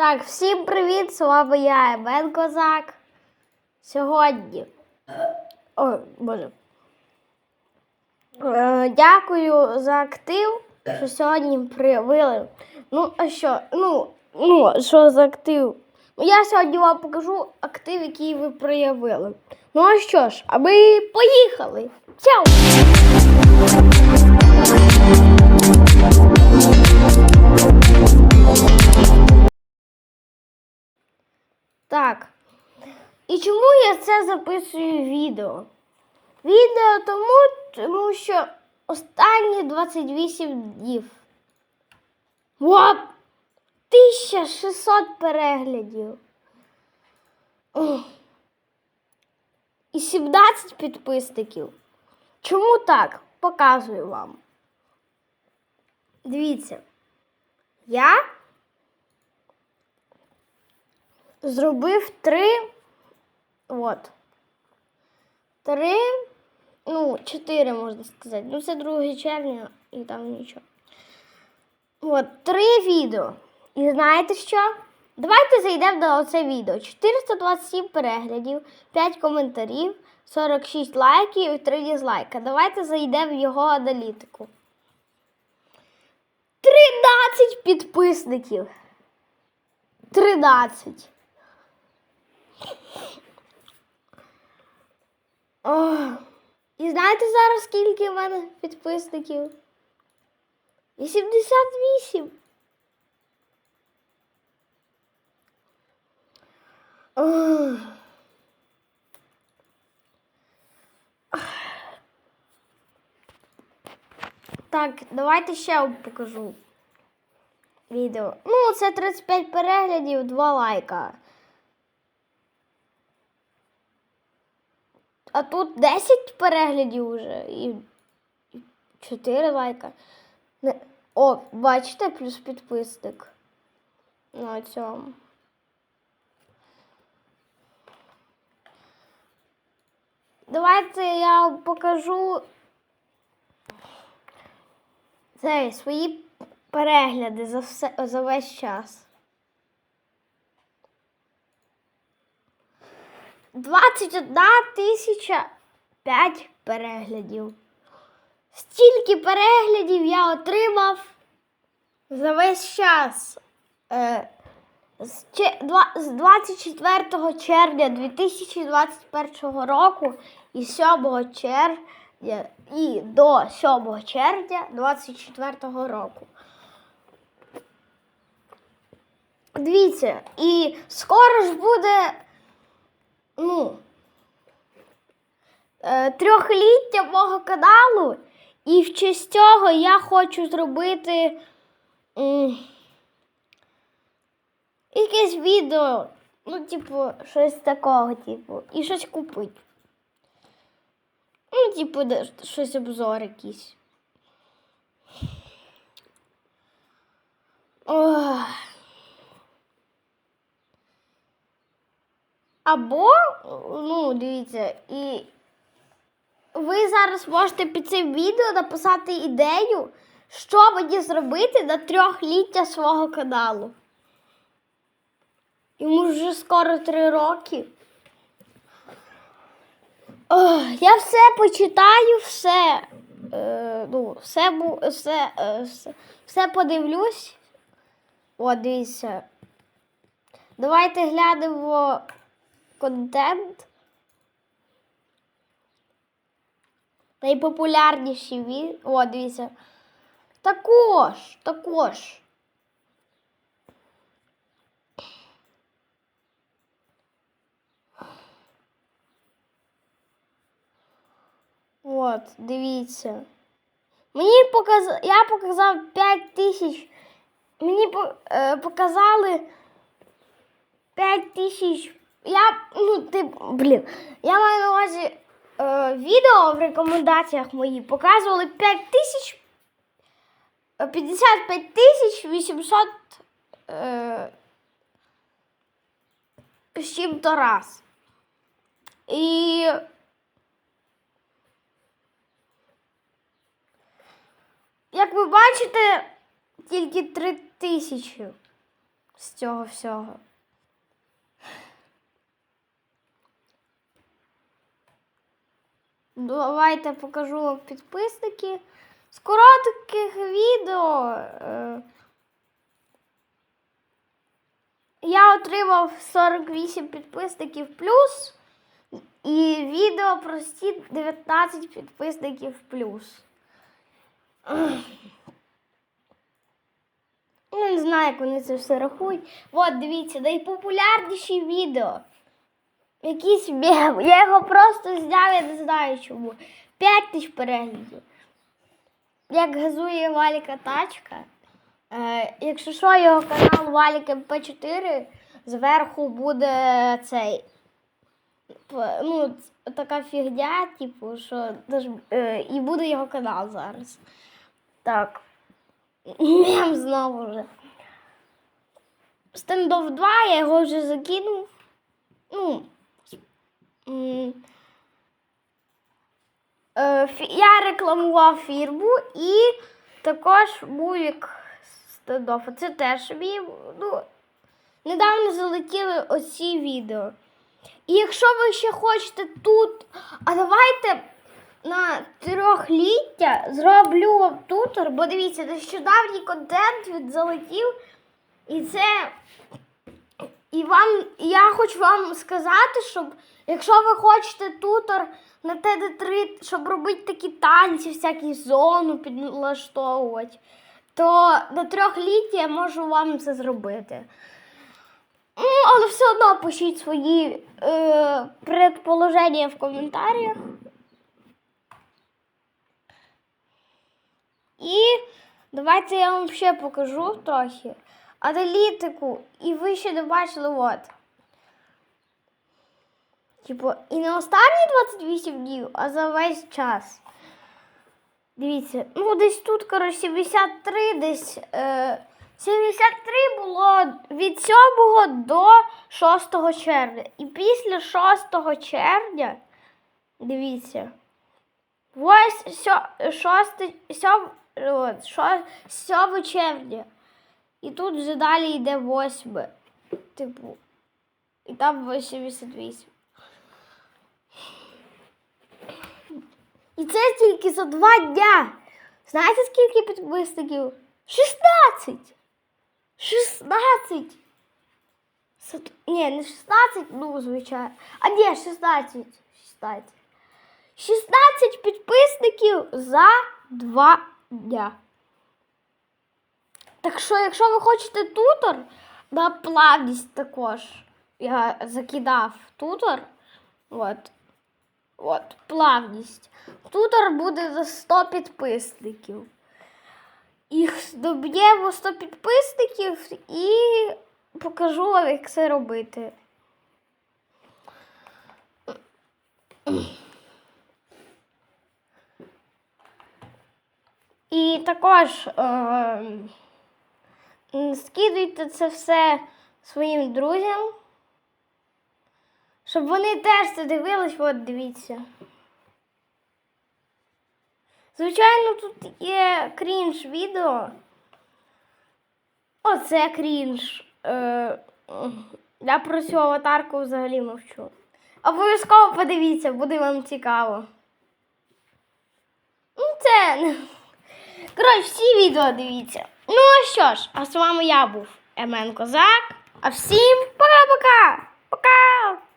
Так, всім привіт! З вами я, Евен Козак. Сьогодні. Ой, Боже. Е, дякую за актив, що сьогодні проявили. Ну, а що? Ну, ну, що за актив? Ну, я сьогодні вам покажу актив, який ви проявили. Ну а що ж, а ми поїхали. Чао! Так. І чому я це записую відео? Відео тому, тому що останні 28 днів. Вау! 1600 переглядів. Ух. І 17 підписників. Чому так? Показую вам. Дивіться. Я зробив три. От. Три. Ну, чотири, можна сказати. Ну, це 2 червня і там нічого. От, три відео. І знаєте що? Давайте зайдемо на оце відео. 427 переглядів, 5 коментарів, 46 лайків і 3 дізлайка. Давайте зайдемо в його аналітику. 13 підписників. 13. Ох. І знаєте зараз, скільки в мене підписників? 88. Ох. Так, давайте ще вам покажу відео. Ну, це 35 переглядів, 2 лайка. А тут 10 переглядів вже і 4 лайка. Не- О, бачите, плюс підписник на цьому. Давайте я вам покажу це, свої перегляди за, все, за весь час. 21 тисяча 5 переглядів. Стільки переглядів я отримав за весь час. Е, з, з 24 червня 2021 року і 7 червня і до 7 червня 2024 року. Дивіться, і скоро ж буде ну, е, трьохліття мого каналу, і в честь цього я хочу зробити якесь відео. Ну, типу, щось такого, типу, і щось купити. Ну, типу, щось обзор якийсь. Ох. Або, ну, дивіться, і ви зараз можете під цим відео написати ідею, що мені зробити на трьохліття свого каналу. Йому вже скоро три роки. Ох, я все почитаю, все. Е, ну, все, все, е, все, все подивлюсь. О, дивіться. Давайте глянемо контент. Найпопулярніші від. О, дивіться. Також, також. От, дивіться. Мені показ... Я показав 5 тисяч. Мені е, показали 5 тисяч. Я, ну, ти, блін, я маю на увазі е, відео в рекомендаціях мої показували 5 тисяч. е, 55 тисяч 800 е, з раз. І як ви бачите, тільки 3 тисячі з цього всього. Давайте покажу вам підписники. З коротких відео. е, Я отримав 48 підписників плюс. І відео прості 19 підписників плюс. Ну, не знаю, як вони це все рахують. От, дивіться, найпопулярніші відео. Якийсь мем. Я його просто зняв, я не знаю чому. 5 тисяч переглядів. Як газує Валіка тачка. Е, якщо що, його канал Валік МП4, зверху буде цей. Ну, така фігня, типу, що е, і буде його канал зараз. Так. Мем знову вже. Стендов 2 я його вже закинув. Ну. Е, Я рекламував фірму і також Бувік стендов. Це теж мій. Ну, недавно залетіли оці відео. І якщо ви ще хочете тут, а давайте на трьохліття зроблю вам тутор, бо дивіться, нещодавній контент від залетів. І це. І вам, я хочу вам сказати, щоб якщо ви хочете тутор на ТД3, щоб робити такі танці, всякі зону підлаштовувати, то на трьохліття я можу вам це зробити. Ну, але все одно пишіть свої е, предположення в коментарях. І давайте я вам ще покажу трохи аналітику. І ви ще не бачили, от. Типу, і не останні 28 днів, а за весь час. Дивіться, ну десь тут, коротше, 73, десь. Е, 73 було від 7 до 6 червня. І після 6 червня, дивіться, ось 6, 7, 7 червня. І тут вже далі йде 8. Типу. І там 88. І це тільки за два дня. Знаєте, скільки підписників? 16! 16! Сот- Ні, не 16, ну, звичайно. А ні, 16. 16. 16 підписників за два дня. Так що, якщо ви хочете тутор на плавність також, я закидав тутор. От. От, плавність. Тутор буде за 100 підписників. Їх доб'ємо 100 підписників і покажу вам, як це робити. І також е, скидуйте це все своїм друзям, щоб вони теж це дивились, от дивіться. Звичайно, тут є крінж відео. Оце крінж. Е, я про цю аватарку взагалі мовчу. Обов'язково подивіться, буде вам цікаво. Ну, це. Коротше, всі відео дивіться. Ну що ж, а з вами я був Емен Козак. А всім! Пока! -пока! пока!